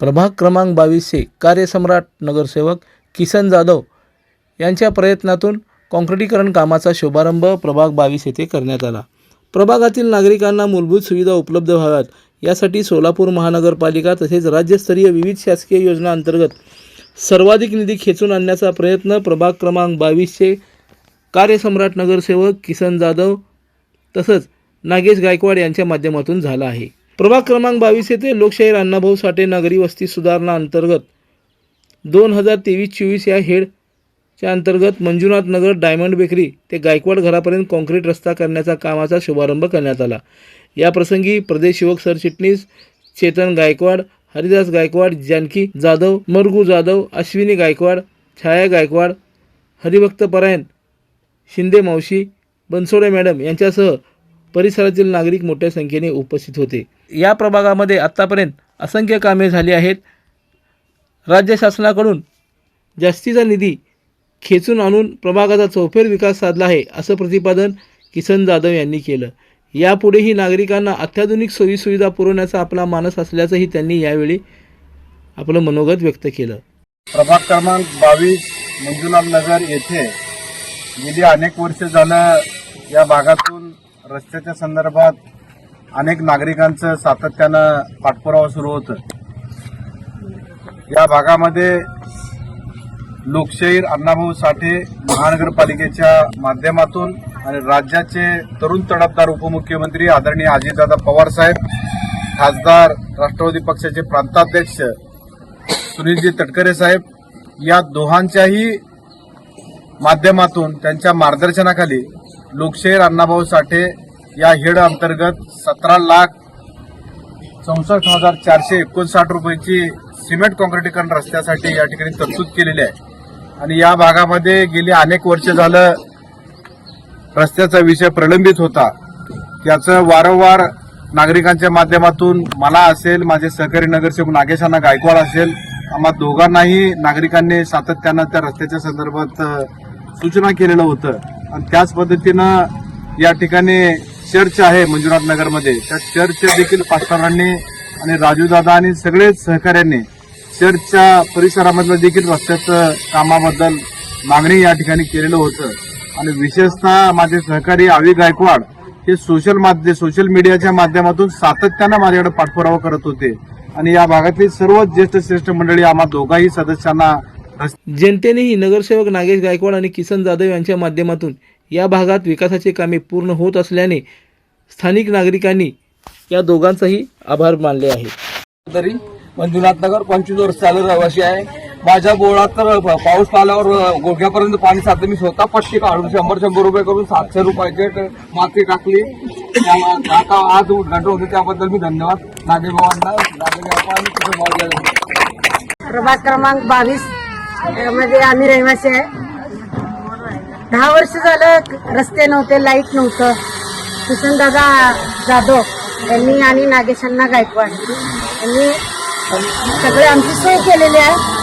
प्रभाग क्रमांक बावीसचे कार्यसम्राट नगरसेवक किसन जाधव यांच्या प्रयत्नातून काँक्रिटीकरण कामाचा शुभारंभ प्रभाग बावीस येथे करण्यात आला. प्रभागातील नागरिकांना मूलभूत सुविधा उपलब्ध व्हाव्यात यासाठी सोलापूर महानगरपालिका तसेच राज्यस्तरीय विविध शासकीय योजना अंतर्गत सर्वाधिक निधी खेचून आणण्याचा प्रयत्न प्रभाग क्रमांक बावीसचे कार्यसम्राट नगरसेवक किसन जाधव तसंच नागेश गायकवाड यांच्या माध्यमातून झाला आहे. प्रभाग क्रमांक बावीस येथे लोकशाहीर अण्णाभाऊ साठे नागरी वस्ती सुधारणा अंतर्गत दोन हजार तेवीस चोवीस या हेडच्या अंतर्गत मंजुनाथ नगर डायमंड बेकरी ते गायकवाड घरापर्यंत काँक्रीट रस्ता करण्याचा कामाचा शुभारंभ करण्यात आला. या प्रसंगी प्रदेश युवक सरचिटणीस चेतन गायकवाड हरिदास गायकवाड जानकी जाधव मरगू जाधव अश्विनी गायकवाड छाया गायकवाड हरिभक्त परायण शिंदे मावशी बनसोडे मॅडम यांच्यासह परिसरातील नागरिक मोठ्या संख्येने उपस्थित होते. या प्रभागामध्ये आत्तापर्यंत असंख्य कामे झाली आहेत. राज्य शासनाकडून जास्तीचा निधी खेचून आणून प्रभागाचा चौफेर विकास साधला आहे असं प्रतिपादन किसन जाधव यांनी केलं. यापुढेही नागरिकांना अत्याधुनिक सोयीसुविधा पुरवण्याचा आपला मानस असल्याचंही त्यांनी यावेळी आपलं मनोगत व्यक्त केलं. प्रभाग क्रमांक बावीस मंजुनाथ नगर येथे गेली अनेक वर्ष झालं या भागातून रस्त्याच्या संदर्भात अनेक नागरिकांचं सातत्यानं पाठपुरावा सुरू होतं. या भागामध्ये लोकशाहीर अण्णाभाऊ साठे महानगरपालिकेच्या माध्यमातून आणि राज्याचे तरुण तडफदार उपमुख्यमंत्री आदरणीय अजितदादा पवार साहेब खासदार राष्ट्रवादी पक्षाचे प्रांताध्यक्ष सुनीलजी तटकरे साहेब या दोहांच्याही माध्यमातून त्यांच्या मार्गदर्शनाखाली लोकशाहीर अण्णाभाऊ साठे या हेड अंतर्गत सतरा लाख चौसष्ट हजार चारशे एकोणसाठ रुपयाची सिमेंट काँक्रिटीकरण रस्त्यासाठी या ठिकाणी तरतूद केलेली आहे. आणि या भागामध्ये गेली अनेक वर्ष झालं रस्त्याचा विषय प्रलंबित होता. त्याचं वारंवार नागरिकांच्या माध्यमातून मला असेल माझे सहकारी नगरसेवक नागेशांना गायकवाड असेल आम्हा दोघांनाही नागरिकांनी सातत्यानं त्या रस्त्याच्या संदर्भात सूचना केलेलं होतं. आणि त्याच पद्धतीनं या ठिकाणी चर्च आहे मंजुनाथ नगरमध्ये. त्या चर्च देखील पास्टरांनी आणि राजूदादा आणि सगळेच सहकाऱ्यांनी चर्चच्या परिसरामधलं देखील रस्त्याचं कामाबद्दल मागणी या ठिकाणी केलेलं होतं. आणि विशेषतः माझे सहकारी आवी गायकवाड हे सोशल माध्य सोशल मीडियाच्या माध्यमातून सातत्यानं माझ्याकडे पाठपुरावा करत होते. आणि या भागातली सर्व ज्येष्ठ श्रेष्ठ मंडळी आम्हा दोघाही सदस्यांना जनतेनेही नगरसेवक नागेश गायकवाड आणि किसन जाधव यांच्या माध्यमातून या भागात विकासाची कामे पूर्ण होत असल्याने स्थानिक नागरिकांनी या दोघांचाही आभार मानले आहेत. तरी मंजुनाथ नगर पंचवीस वर्ष चालू रहिवासी आहे. माझ्या बोळात तर पाऊस आल्यावर गोग्यापर्यंत पाणी साधलं मी स्वतः पट्टी काढून शंभर शंभर रुपये करून सातशे रुपयाचे माती टाकली. त्या- आता आज उद्घाटन होते. त्याबद्दल मी धन्यवाद. नागेबाबांना नागेभावा आणि प्रभाग क्रमांक बावीसमध्ये आम्ही रहिवासी आहे. दहा वर्ष झालं रस्ते नव्हते लाइट नव्हतं. किशनदादा जाधव यांनी आणि नागेशांना गायकवाड. यांनी सगळे आमची सोय केलेली आहे.